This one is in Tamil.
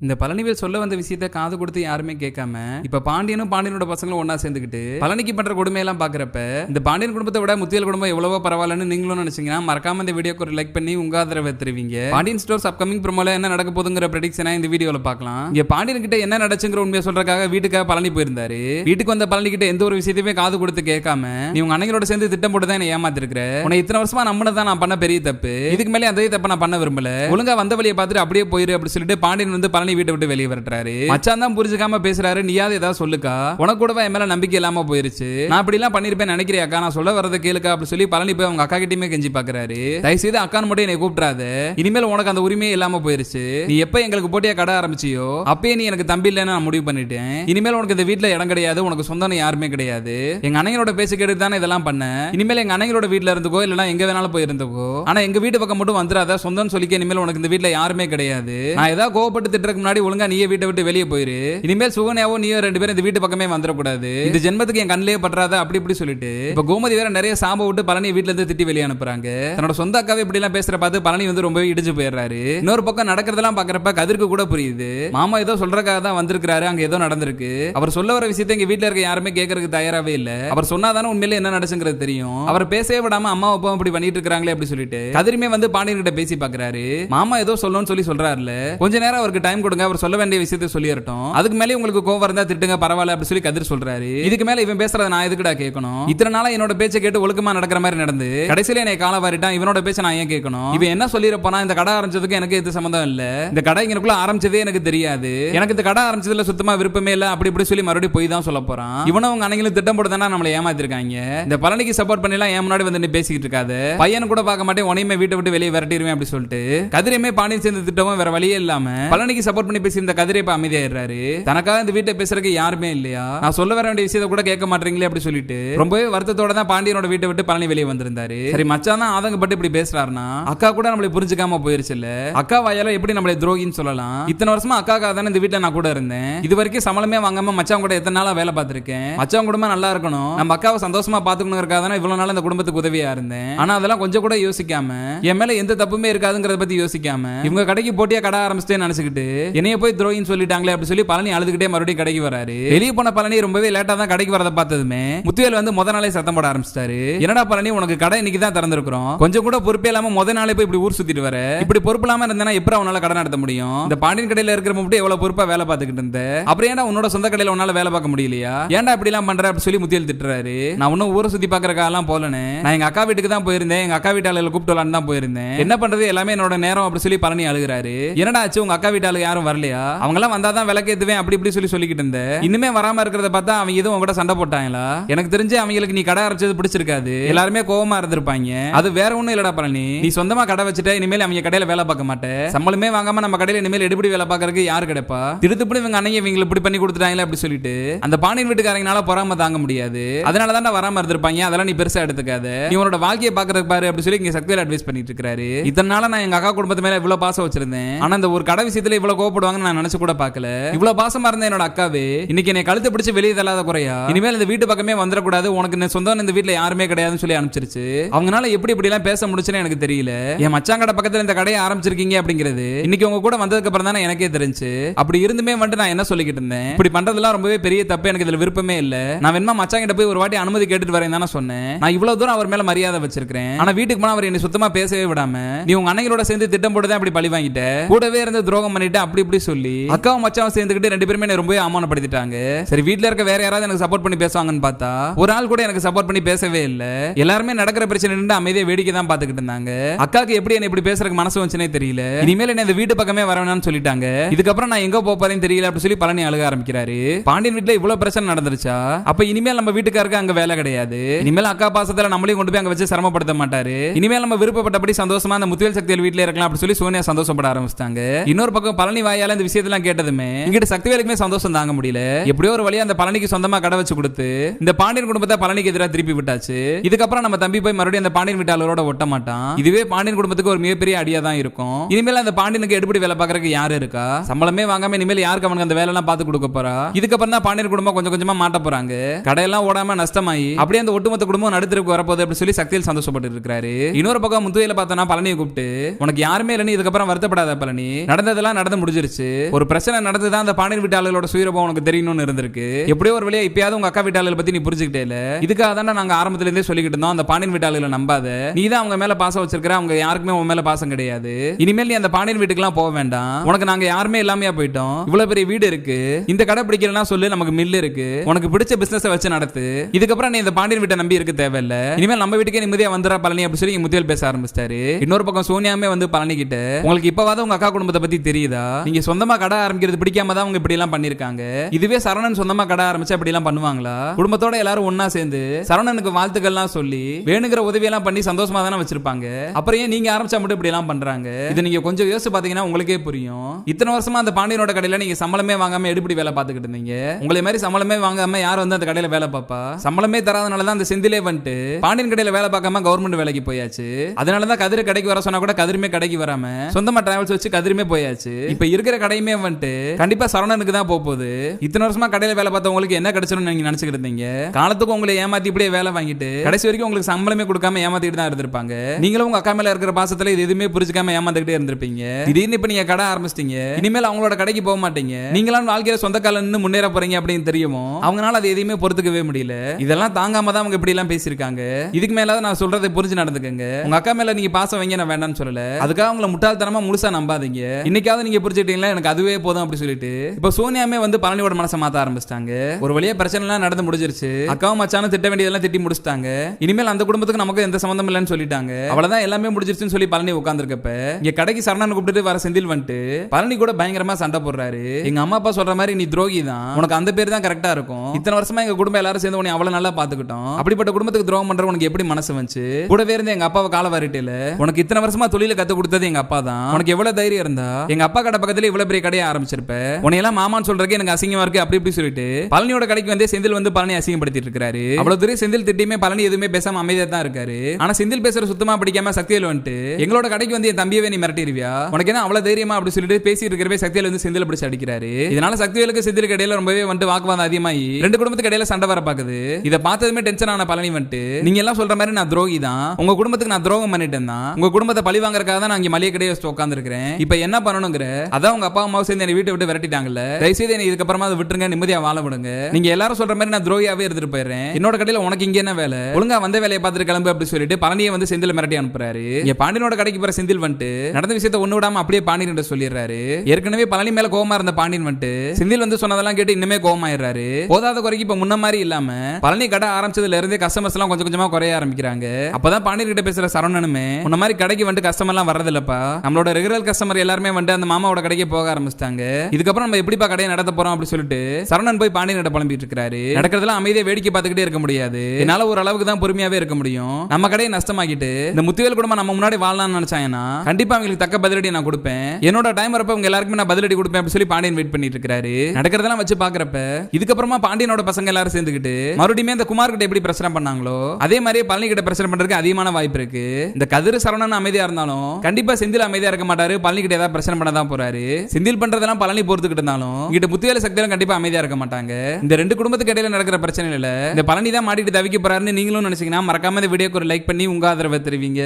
இந்த பழனிவேல் சொல்ல வந்த விஷயத்த காது கொடுத்து யாருமே கேட்காம இப்ப பாண்டியனும் பாண்டியனோட பசங்களும் ஒன்னா சேர்ந்துக்கிட்டு பழனிக்கு பண்ற கொடுமையெல்லாம் பாக்குறப்ப இந்த பாண்டியன் குடும்பத்தை விட முத்தியல் குடும்பம் எவ்வளவோ பரவாயில்லன்னு நீங்களும் நினைச்சீங்கன்னா மறக்காம இந்த வீடியோக்கு ஒரு லைக் பண்ணி உங்க ஆதரவை தெரிவிங்க. பாண்டியன் ஸ்டோர்ஸ் அப்கமிங் ப்ரோமோல என்ன நடக்க போதுங்கிற ப்ரெடிக்ஷனா இந்த வீடியோல பார்க்கலாம். இங்க பாண்டியன் கிட்ட என்ன நடச்சுங்கிற உண்மையை சொல்றதுக்காக வீட்டுக்காக பழனி போயிருந்தாரு. வீட்டுக்கு வந்த பழனி கிட்ட எந்த ஒரு விஷயத்தையுமே காது கொடுத்து கேட்காம நீ உங்க அண்ணங்களோட சேர்ந்து திட்டம் போட்டு தான் என்ன ஏமாத்திருக்கிற. உன்னை இத்தனை வருஷமா நம்பினதான் நான் பண்ண பெரிய தப்பு. இதுக்கு மேலே அதே தப்பை நான் பண்ண விரும்பல. ஒழுங்கா வந்த வழியை பார்த்துட்டு அப்படியே போயிரு அப்படி சொல்லிட்டு பாண்டியன் வந்து பழனி வீட்டை விட்டு வெளியே விரட்டுறாரு. மச்சான் தான் புரிஞ்சுக்காம பேசுறாரு. நீயாவது ஏதாவது சொல்லுக்கா? உனக்கு கூட என் மேல நம்பிக்கை இல்லாம போயிருச்சு? நான் அப்படி எல்லாம் பண்ணிருப்பேன் நினைக்கிறியாக்கா நான் சொல்ல வரதை கேளுக்கா அப்படி சொல்லி பழனி போய் அவங்க அக்கா கிட்டயுமே கெஞ்சி பாக்குறாரு. தயவு செய்து அக்கான்னு மட்டும் என்னை கூப்பிடாத இனிமேல் உனக்கு அந்த உரிமையே இல்லாம போயிருச்சு. நீ எப்ப எங்களுக்கு போட்டியா கடை ஆரம்பிச்சியோ அப்பயே நீ எனக்கு தம்பி இல்லைன்னு நான் முடிவு பண்ணிட்டேன். இனிமேல் உனக்கு இந்த வீட்டுல இடம் கிடையாது. உனக்கு சொந்தம் யாருமே கிடையாது. எங்க அண்ணங்களோட பேச்சு கேட்டு தானே இதெல்லாம் பண்ண? இனிமேல் எங்க அண்ணங்களோட வீட்டுல இருந்துக்கோ இல்லனா எங்க வேணாலும் போய் இருந்துக்கோ. ஆனா எங்க வீட்டு பக்கம் மட்டும் வந்துடாத. சொந்தம் சொல்லிக்க இனிமேல் உனக்கு இந்த வீட்டுல யாருமே கிடையாது. நான் ஏதாவது கோவப்பட்டு திட்டுற திட்டுறதுக்கு முன்னாடி ஒழுங்கா நீயே வீட்டை விட்டு வெளியே போயிரு. இனிமேல் சுகன்யாவோ நீயோ ரெண்டு பேரும் இந்த வீட்டு பக்கமே வந்துடக்கூடாது. இந்த ஜென்மத்துக்கு என் கண்ணிலே பற்றாத அப்படி இப்படி சொல்லிட்டு. இப்ப கோமதி வேற நிறைய சாம்ப விட்டு பழனி வீட்டுல இருந்து திட்டி வெளியே அனுப்புறாங்க. தன்னோட சொந்த அக்காவே இப்படி எல்லாம் பேசுற பார்த்து பழனி வந்து ரொம்பவே இடிச்சு போயிடுறாரு. இன்னொரு பக்கம் நடக்கிறதெல்லாம் பாக்குறப்ப கதிர்க்கு கூட புரியுது. மாமா ஏதோ சொல்றக்காக தான் வந்திருக்காரு அங்க ஏதோ நடந்திருக்கு. அவர் சொல்ல வர விஷயத்தை எங்க வீட்டுல இருக்க யாருமே கேட்கறதுக்கு தயாராவே இல்ல. அவர் சொன்னாதானே உண்மையில என்ன நடச்சுங்கிறது தெரியும். அவர் பேசவே விடாம அம்மா அப்பா இப்படி பண்ணிட்டு இருக்காங்களே அப்படி சொல்லிட்டு கதிரிமே வந்து பாண்டியன் கிட்ட பேசி பாக்குறாரு மாமா ஏதோ சொல்லணும்னு சொல்லி சொல்றாருல கொஞ்ச நேரம் அவருக்கு டைம் கொடுங்க அவர் சொல்ல வேண்டிய விஷயத்தை சொல்லிடட்டும் அதுக்கு மேலே உங்களுக்கு கோவம் இருந்தா திட்டுங்க பரவாயில்ல அப்படி சொல்லி கதிர் சொல்றாரு. இதுக்கு மேல இவன் பேசுறத நான் எதுக்குடா கேட்கணும்? இத்தனை நாளா என்னோட பேச்சை கேட்டு ஒழுக்கமா நடக்கிற மாதிரி நடந்து கடைசியில என்னை கால வாரிட்டான் இவனோட பேச்சை நான் ஏன் கேட்கணும்? இவன் என்ன சொல்லிருப்பானா இந்த கடை ஆரம்பிச்சதுக்கு எனக்கு எது சம்மந்தம் இல்ல? இந்த கடை இங்கனுக்குள்ள ஆரம்பிச்சதே எனக்கு தெரியாது. எனக்கு இந்த கடை ஆரம்பிச்சதுல சுத்தமா விருப்பமே இல்ல அப்படி இப்படி சொல்லி மறுபடியும் போய் தான் சொல்ல போறான். இவனும் அவங்க அன்னைங்களும் திட்டம் போட்டு நம்மளை ஏமாத்திருக்காங்க. இந்த பழனிக்கு சப்போர்ட் பண்ணிலாம் என் முன்னாடி வந்து பேசிக்கிட்டு இருக்காது. பையன் கூட பார்க்க மாட்டேன் உனையுமே வீட்டை விட்டு வெளியே விரட்டிடுவேன் அப்படி சொல்லிட்டு. கதிரையுமே பாண்டியன் சேர்ந்து திட்டமும் வேற வழியே இல்லாம பழனிக்கு சப்போர்ட் பண்ணி பேசி இந்த கதிரை இப்ப அமைதியாயிடுறாரு. தனக்காக இந்த வீட்டை பேசுறதுக்கு யாருமே இல்லையா? நான் சொல்ல வர வேண்டிய விஷயத்த கூட கேட்க மாட்டீங்களே அப்படி சொல்லிட்டு ரொம்பவே வருத்தத்தோட தான் பாண்டியனோட வீட்டை விட்டு பழனி வெளியே வந்திருந்தாரு. சரி மச்சான் தான் ஆதங்கப்பட்டு இப்படி பேசுறாருன்னா அக்கா கூட நம்மளை புரிஞ்சுக்காம போயிருச்சு இல்ல அக்கா வாயால எப்படி நம்மளை துரோகின்னு சொல்லலாம்? இத்தனை வருஷமா அக்காக்காக தானே இந்த வீட்டை நான் கூட இருந்தேன். இது வரைக்கும் சம்பளமே வாங்காம மச்சான் கூட எத்தனை நாளா வேலை பார்த்திருக்கேன். மச்சான் குடும்பம் நல்லா இருக்கணும். நம்ம அக்காவை சந்தோஷமா பாத்துக்கணுங்கிறக்காக தானே இவ்வளவு நாள் இந்த குடும்பத்துக்கு உதவியா இருந்தேன். ஆனா அதெல்லாம் கொஞ்சம் கூட யோசிக்காம என் மேல எந்த தப்புமே இருக்காதுங்கிறத பத்தி யோசிக்காம இவங்க கடைக்கு போட்டியா கடை ஆரம்பிச்சிட்டே நினைச்சுக்கிட்டு என்னைய போய் துரோகின்னு சொல்லிட்டாங்களே அப்படி சொல்லி பழனி அழுதுகிட்டே மறுபடியும் கடைக்கு வராரு. வெளியே போன பழனி ரொம்பவே லேட்டா தான் கடைக்கு வரத பார்த்ததுமே முத்துவேல் வந்து முத நாளே சத்தம் போட ஆரம்பிச்சிட்டாரு. என்னடா பழனி உனக்கு கடை இன்னைக்கு தான் திறந்திருக்கிறோம். கொஞ்சம் கூட பொறுப்பே இல்லாம முத நாளே போய் இப்படி ஊர் சுத்திட்டு வர. இப்படி பொறுப்பு இல்லாம இருந்தா எப்படி உன்னால கடை நடத்த முடியும்? இந்த பாண்டியன் கடையில இருக்கிற மட்டும் எவ்வளவு பொறுப்பா வேலை பார்த்துக்கிட்டு இருந்த? அப்புறம் ஏன்டா உன்னோட சொந்த கடையில உன்னால வேலை பார்க்க முடியலையா? ஏன்டா இப்படி எல்லாம் பண்ற அப்படி சொல்லி முத்தியல் திட்டுறாரு. நான் இன்னும் ஊரை சுத்தி பாக்குறக்காலாம் போலனே நான் எங்க அக்கா வீட்டுக்கு தான் போயிருந்தேன். எங்க அக்கா வீட்டாளர்களை கூப்பிட்டு வரலான்னு தான் போயிருந்தேன். என்ன பண்றது? எல்லாமே என்னோட நேரம் அப்படி சொல்லி பழனி அழுகுறாரு. என்னடா ஆச்சு? உங்க அக்கா வீட்டாளு யாரும் வரலையா? அவங்க எல்லாம் வந்தாதான் விளக்கேத்துவேன் அப்படி இப்படி சொல்லி சொல்லிக்கிட்டு இருந்தேன் இன்னுமே வராம இருக்கிறத பார்த்தா அவங்க எதுவும் கூட சண்டை போட்டாங்களா? எனக்கு தெரிஞ்சு அவங்களுக்கு நீ கடை அரைச்சது பிடிச்சிருக்காது. எல்லாருமே கோவமா இருந்திருப்பாங்க. அது வேற ஒண்ணும் இல்லடா பழனி. நீ சொந்தமா கடை வச்சுட்ட இனிமேல் அவங்க கடையில வேலை பார்க்க மாட்டேன் சம்பளமே வாங்காம நம்ம கடையில இனிமேல் எடுபடி வேலை பார்க்கறதுக்கு யாரு கிடைப்பா? திருத்துப்படி இவங்க அண்ணன் இவங்களை இப்படி பண்ணி கொடுத்துட்டாங்களே அப்படி சொல்லிட்டு அந்த பாண்டியன் வீட்டுக்காரங்கனால பொறாம தாங்க முடியாது. அதனால தான் வராம இருந்திருப்பாங்க. அதெல்லாம் நீ பெருசா எடுத்துக்காத. நீ உன்னோட வாழ்க்கையை பாக்குறதுக்கு பாரு அப்படி சொல்லி இங்க சக்திவேல் அட்வைஸ் பண்ணிட்டு இருக்காரு இத்தனை நான் எங்க அக்கா குடும்பத்து மேல இவ்வளவு பாசம் வச்சிருந்தேன். ஆனா இந்த ஒரு கடை விஷயத்துல இவ்வளவு கோவப்படுவாங்கன்னு நான் நினைச்சு கூட பார்க்கல. இவ்வளவு பாசமா இருந்த என்னோட அக்காவே இன்னைக்கு என்னை கழுத்து பிடிச்சு வெளியே தள்ளாத குறையா? இனிமேல் இந்த வீட்டு பக்கமே வந்துடக்கூடாது உனக்கு இந்த சொந்தம் இந்த வீட்டுல யாருமே கிடையாதுன்னு சொல்லி அனுப்பிச்சிருச்சு. அவங்களால எப்படி இப்படி எல்லாம் பேச முடிச்சுன்னு எனக்கு தெரியல. என் மச்சான் கடை பக்கத்துல இந்த கடையை ஆரம்பிச்சிருக்கீங்க அப்படிங்கிறது இன்னைக்கு உங்க கூட வந்ததுக்கு அப்புறம் தானே எனக்கே தெரிஞ்சு. அப்படி இருந்துமே வந்துட்டு நான் என்ன சொல்லிக்கிட்டு இருந்தேன்? இப்படி பண்றதெல்லாம் ரொம்பவே பெரிய தப்பு எனக்கு இதுல விருப்பமே இல்ல. நான் வேணுமா மச்சான் கிட்ட போய் ஒரு வாட்டி அனுமதி கேட்டுட்டு வரேன் தானே சொன்னேன். நான் இவ்வளவு தூரம் அவர் மேல மரியாதை வச்சிருக்கேன் ஆனா வீட்டுக்கு போனா அவர் என்னை சுத்தமா பேசவே விடாம நீ உங்க அன்னைகளோட சேர்ந்து திட்டம் போட்டுதான் அப்படி பழி வாங்கிட்ட. கூடவே இருந்து துரோகம் பண்ணிட்டு அப்படி இப்படி சொல்லி அக்காவும் மச்சாவும் சேர்ந்துக்கிட்டு ரெண்டு பேருமே என்னை ரொம்பவே அவமானப்படுத்திட்டாங்க. சரி வீட்டுல இருக்க வேற யாராவது எனக்கு சப்போர்ட் பண்ணி பேசுவாங்கன்னு பார்த்தா ஒரு ஆள் கூட எனக்கு சப்போர்ட் பண்ணி பேசவே இல்லை. எல்லாருமே நடக்கிற பிரச்சனை நின்று அமைதியா வேடிக்கை தான் பாத்துக்கிட்டு இருந்தாங்க. அக்காக்கு எப்படி என்ன இப்படி பேசுறதுக்கு மனசு வந்துச்சுனே தெரியல. இனிமேல் என்ன இந்த வீட்டு பக்கமே வரவேணாம்னு சொல்லிட்டாங்க. இதுக்கப்புறம் நான் எங்க போறேன்னு தெரியல அப்படி சொல்லி பழனி அழுக ஆரம்பிக்கிறாரு. பாண்டியன் வீட்டுல இவ்வளவு பிரச்சனை நடந்துருச்சா? அப்ப இனிமேல் நம்ம வீட்டுக்காருக்கு அங்க வேலை கிடையாது. இனிமேல் அக்கா பாசத்துல நம்மளையும் கொண்டு போய் அங்க வச்சு சிரமப்படுத்த மாட்டாரு. இனிமேல் நம்ம விருப்பப்பட்டபடி சந்தோஷமா அந்த முத்துவேல் சக்தியில் வீட்டுல இருக்கலாம் அப்படி சொல்லி சோனியா சந்தோஷப்பட ஆரம்பிச்சிட்டாங்க. இன்னொரு பக்கம் பழனி வாயால இந்த விஷயத்தெல்லாம் கேட்டதுமே இங்கிட்ட சக்திவேலுக்குமே சந்தோஷம் தாங்க முடியல. எப்படியோ ஒரு வழியா அந்த பழனிக்கு சொந்தமா கடை வச்சு கொடுத்து இந்த பாண்டியன் குடும்பத்தை பழனிக்கு எதிராக திருப்பி விட்டாச்சு. இதுக்கப்புறம் நம்ம தம்பி போய் மறுபடியும் அந்த பாண்டியன் வீட்டாளரோட ஒட்ட மாட்டான். இதுவே பாண்டியன் குடும்பத்துக்கு ஒரு மிகப்பெரிய அடியா தான் இருக்கும். இனிமேல் அந்த பாண்டியனுக்கு எடுபடி வேலை பாக்குறதுக்கு யாரு இருக்கா? சம்பளமே வாங்காம இனிமேல் யாருக்கு அவனுக்கு அந்த வேலை எல்லாம் பார்த்து கொடுக்க போறா? இதுக்கப்புறம் தான் பாண்டியன் குடும்பம் கொஞ்சம் கொஞ்சமா மாட்ட போறாங்க. கடையெல்லாம் ஓடாம நஷ்டமாயி அப்படியே அந்த ஒட்டுமொத்த குடும்பம் நடுத்தருக்கு வரப்போகுது அப்படின்னு சொல்லி சக்தியில் சந்தோஷப்பட்டு இருக்காரு இன்னொரு பக்கம் முத்துவையில பார்த்தோன்னா பழனியை கூப்பிட்டு உனக்கு யாருமே இல்லைன்னு இதுக்கப்புறம் வருத்தப்படாத பழனி. நடந்ததெல்லாம் நடந்து முடிஞ்சிருச்சு. ஒரு பிரச்சனை நடந்துதான் அந்த பாண்டியன் வீட்டாளர்களோட சுயரூபம் உனக்கு தெரியணும்னு இருந்திருக்கு. எப்படியோ ஒரு வழியா இப்பயாவது உங்க அக்கா வீட்டாளர்கள் பத்தி நீ புரிஞ்சுக்கிட்டே இதுக்காக தான் நாங்க ஆரம்பத்துல இருந்தே சொல்லிக்கிட்டு இருந்தோம். அந்த பாண்டியன் வீட்டாளர்களை நம்பாத. நீ தான் அவங்க மேல பாசம் வச்சிருக்கிற. அவங்க யாருக்குமே உன் மேல பாசம் கிடையாது. இனிமேல் நீ அந்த பாண்டியன் வீட்டுக்குலாம் போக வேண்டாம். உனக்கு நாங்க யாருமே இல்லாமையா போயிட்டோம். இவ்வளவு பெரிய வீடு இருக்கு. இந்த கடை பிடிக்கலனா சொல்லு நமக்கு மில் இருக்கு. உனக்கு பிடிச்ச பிசினஸ் வச்சு நடத்து. இதுக்கப்புறம் நீ இந்த பாண்டியன் வீட்டை நம்பி இருக்க தேவையில்ல. இனிமேல் நம்ம வீட்டுக்கே நிம்மதியா வந்துடா பழனி அப்படின்னு சொல்லி இங்க முத்தியல் பேச ஆரம்பிச்சிட்டாரு. இன்னொரு பக்கம் சோனியாமே வந்து பழனி கிட்ட உங்களுக்கு இப்பவாத உங்க அக்கா குடும்பத்தை பத்தி தெரியுதா? நீங்க சொந்தமா கடை ஆரம்பிக்கிறது பிடிக்காம தான் அவங்க இப்படி எல்லாம் பண்ணிருக்காங்க. இதுவே சரவணன் சொந்தமா கடை ஆரம்பிச்சா இப்படி எல்லாம் பண்ணுவாங்களா? குடும்பத்தோட எல்லாரும் ஒண்ணா சேர்ந்து சரவணனுக்கு வாழ்த்துக்கள்லாம் சொல்லி வேணுங்கிற உதவியெல்லாம் பண்ணி சந்தோஷமா தானே வச்சிருப்பாங்க. அப்புறம் ஏன் நீங்க ஆரம்பிச்சா மட்டும் இப்படி எல்லாம் பண்றாங்க? இது நீங்க கொஞ்சம் யோசிச்சு பாத்தீங்கன்னா உங்களுக்கே புரியும். இத்தனை வருஷமா அந்த பாண்டியனோட கடையில நீங்க சம்பளமே வாங்காம எடுபடி வேலை பார்த்துக்கிட்டு இருந்தீங்க. உங்களை மாதிரி சம்பளமே வாங்காம யார் வந்து அந்த கடையில வேலை பார்ப்பா? சம்பளமே தராதனால தான் அந்த செந்திலே வந்துட்டு பாண்டியன் கடையில வேலை பார்க்காம கவர்மெண்ட் வேலைக்கு போயாச்சு. அதனால தான் கதிர கடைக்கு வர சொன்னா கூட கதிருமே கடைக்கு வராம சொந்தமா டிராவல்ஸ் வச்சு கதிருமே போயாச்சு. இப்ப இருக்கிற கடையுமே வந்துட்டு கண்டிப்பா சரவணனுக்கு தான் போக போகுது இத்தனை வருஷமா கடையில வேலை பார்த்தவங்களுக்கு என்ன கிடைச்சிடும் நீங்க நினைச்சுக்கிட்டு இருந்தீங்க? காலத்துக்கு உங்களை ஏமாத்தி இப்படியே வேலை வாங்கிட்டு கடைசி வரைக்கும் உங்களுக்கு சம்பளமே கொடுக்காம ஏமாத்திட்டு தான் இருந்திருப்பாங்க. நீங்களும் உங்க அக்கா மேல இருக்கிற பாசத்துல இது எதுவுமே புரிஞ்சுக்காம ஏமாந்துகிட்டே இருந்திருப்பீங்க. திடீர்னு இப்ப நீங்க கடை ஆரம்பிச்சிட்டீங்க. இனிமேல் அவங்களோட கடைக்கு போக மாட்டீங்க. நீங்களாம் வாழ்க்கையில சொந்த கால முன்னேற போறீங்க அப்படின்னு தெரியுமோ? அவங்களால அது எதையுமே பொறுத்துக்கவே முடியல. இதெல்லாம் தாங்காம தான் அவங்க இப்படி எல்லாம் பேசியிருக்காங்க. இதுக்கு மேலாவது நான் சொல்றதை புரிஞ்சு நடந்துக்கங்க. உங்க அக்கா மேல நீங்க பாசம் வைங்க நான் வேண்டாம்னு சொல்லல. அதுக்காக உங்களை முட்டாள்தனமா முழுசா நம்பாதீங்க. இன்னைக்காவது நீங்க புரிஞ்சு புரிஞ்சுட்டீங்களா எனக்கு அதுவே போதும் அப்படி சொல்லிட்டு. இப்ப சோனியாமே வந்து பழனியோட மனசை மாத்த ஆரம்பிச்சிட்டாங்க. ஒரு வழியா பிரச்சனை எல்லாம் நடந்து முடிஞ்சிருச்சு. அக்காவும் மச்சானும் திட்ட வேண்டியதெல்லாம் திட்டி முடிச்சிட்டாங்க. இனிமேல் அந்த குடும்பத்துக்கு நமக்கு எந்த சம்பந்தம் இல்லைன்னு சொல்லிட்டாங்க. அவ்வளவுதான் எல்லாமே முடிஞ்சிருச்சுன்னு சொல்லி பழனி உட்காந்துருக்கப்ப இங்க கடைக்கு சரணன் கூப்பிட்டு வர செந்தில் வந்துட்டு பழனி கூட பயங்கரமா சண்டை போடுறாரு. எங்க அம்மா அப்பா சொல்ற மாதிரி நீ துரோகி தான். உனக்கு அந்த பேர் தான் கரெக்டா இருக்கும். இத்தனை வருஷமா எங்க குடும்பம் எல்லாரும் சேர்ந்து உன்னை அவ்வளவு நல்லா பாத்துக்கிட்டோம் அப்படிப்பட்ட குடும்பத்துக்கு துரோகம் பண்ற உனக்கு எப்படி மனசு வந்துச்சு? கூடவே இருந்து எங்க அப்பாவை கால வாரிட்டேல உனக்கு இத்தனை வருஷமா தொழில கத்து கொடுத்தது எங்க அப்பா தான். உனக்கு எவ்வளவு தைரியம் இருந்தா? எங்க அப்பா கடை பக்கத்துல இவ்வளவு பெரிய கடையை ஆரம்பிச்சிருப்ப. உன்னை எல்லாம் மாமான்னு சொல்றதுக்கு எனக்கு அசிங்கமா இருக்கு அப்படி இப்படி சொல்லிட்டு. பழனியோட கடைக்கு வந்து செந்தில் வந்து பழனி அசிங்கப்படுத்திட்டு இருக்காரு. அவ்வளவு தூரம் செந்தில் திட்டியுமே பழனி எதுவுமே பேசாம அமைதியா தான் இருக்காரு. ஆனா செந்தில் பேசுற சுத்தமா பிடிக்காம சக்தியில் வந்துட்டு எங்களோட கடைக்கு வந்து என் தம்பியவே நீ மிரட்டிடுவியா உனக்கு என்ன அவ்வளவு தைரியமா அப்படி சொல்லிட்டு பேசிட்டு இருக்கிறவே சக்தியில் வந்து செந்தில் பிடிச்சி அடிக்கிறாரு. இதனால சக்திவேலுக்கு செந்திலுக்கு இடையில ரொம்பவே வந்து வாக்குவாதம் அதிகமாகி ரெண்டு குடும்பத்துக்கு இடையில சண்டை வர பாக்குது. இதை பார்த்ததுமே டென்ஷன் ஆன பழனி வந்துட்டு நீங்க எல்லாம் சொல்ற மாதிரி நான் துரோகி தான். உங்க குடும்பத்துக்கு நான் துரோகம் பண்ணிட்டேன் தான். உங்க குடும்பத்தை பழி வாங்குறதுக்காக தான் நான் இங்க மளிகை கடையை வச்சு உட்காந்துருக்கிறேன் இப்போ என்ன பண்ணணுங்கிற? அதான் உங்க அப்பா அம்மாவும் சேர்ந்து என்னை வீட்டை விட்டு விரட்டிட்டாங்கல்ல. தயவுசெய்து என்னை இதுக்கப்புறமா அதை விட்டுருங்க நிம்மதியா வாழ விடுங்க. நீங்க எல்லாரும் சொல்ற மாதிரி நான் துரோகியாவே இருந்துட்டு போயிடுறேன். என்னோட கடையில உனக்கு இங்க என்ன வேலை? ஒழுங்கா வந்த வேலையை பார்த்துட்டு கிளம்பு அப்படி சொல்லிட்டு பழனியை வந்து செந்தில் மிரட்டி அனுப்புறாரு. இங்க பாண்டியனோட கடைக்கு போற செந்தில் வந்துட்டு நடந்த விஷயத்தை ஒண்ணு விடாம அப்படியே பாண்டியன் சொல்லிடுறாரு. ஏற்கனவே பழனி மேல கோவமா இருந்த பாண்டியன் வந்துட்டு செந்தில் வந்து சொன்னதெல்லாம் கேட்டு இன்னுமே கோவமாயிடுறாரு. போதாத குறைக்கு இப்ப முன்ன மாதிரி இல்லாம பழனி கடை ஆரம்பிச்சதுல இருந்தே கஸ்டமர்ஸ் எல்லாம் கொஞ்சம் கொஞ்சமா குறைய ஆரம்பிக்கிறாங்க. அப்பதான் பாண்டியன் கிட்ட பேசுற சரவணனுமே உன்ன மாதிரி கடைக்கு வந்து கஸ்டமர் எல்லாம் வர்றது இல்லப்பா நம்மளோட ரெகுலர் கஸ்டமர் எல்லாருமே வந்து அந்த மாமாவோட கடைக்கு போக ஆரம்பிச்சிட்டாங்க. இதுக்கப்புறம் நம்ம எப்படிப்பா கடையை நடத்த போறோம் அப்படின்னு சொல்லிட்டு சரவணன் போய் பாண்டியன் கிட்ட புலம்பிட்டு இருக்காரு நடக்கிறதெல்லாம் அமைதியா வேடிக்கை பார்த்துக்கிட்டே இருக்க முடியாது. என்னால ஒரு அளவுக்கு தான் பொறுமையாவே இருக்க முடியும். நம்ம கடையை நஷ்டமாக்கிட்டு இந்த முத்துவேல் குடும்பம் நம்ம முன்னாடி வாழலாம்னு நினைச்சாங்கன்னா கண்டிப்பா அவங்களுக்கு தக்க பதிலடி நான் கொடுப்பேன். என்னோட டைம் வரப்ப உங்க எல்லாருக்குமே நான் பதிலடி கொடுப்பேன் அப்படின்னு சொல்லி பாண்டியன் வெயிட் பண்ணிட்டு இருக்காரு நடக்கிறதெல்லாம் வச்சு பாக்குறப்ப இதுக்கப்புறமா பாண்டியனோட பசங்க எல்லாரும் சேர்ந்துக்கிட்டு மறுபடியுமே இந்த குமார் கிட்ட எப்படி பிரச்சனை பண்ணாங்களோ அதே மாதிரியே பழனி கிட்ட பிரச்சனை பண்றதுக்கு அதிகமான வாய்ப்பு இருக்கு. இந்த கதிர் சரவணன் அமைதியா இருந்தாலும் கண்டிப்பா செந்தில் அமைதியா இருக்க மாட்டாரு. பழனி கிட்ட ஏதாவது பிரச்சனை பண்ண தான் போறாரு. செந்தில் பண்றதெல்லாம் பழனி போறதுக்கிட்டு இருந்தாலும் இங்கிட்ட முத்துவேல சக்தியெல்லாம் கண்டிப்பா அமைதியா இருக்க மாட்டாங்க. இந்த ரெண்டு குடும்பத்துக்கு இடையில நடக்கிற பிரச்சனை இல்ல இந்த பழனி தான் மாட்டிட்டு தவிக்க போறாருன்னு நீங்களும் நினைச்சீங்கன்னா மறக்காம இந்த வீடியோக்கு ஒரு லைக் பண்ணி உங்க ஆதரவை தெரிவிங்க.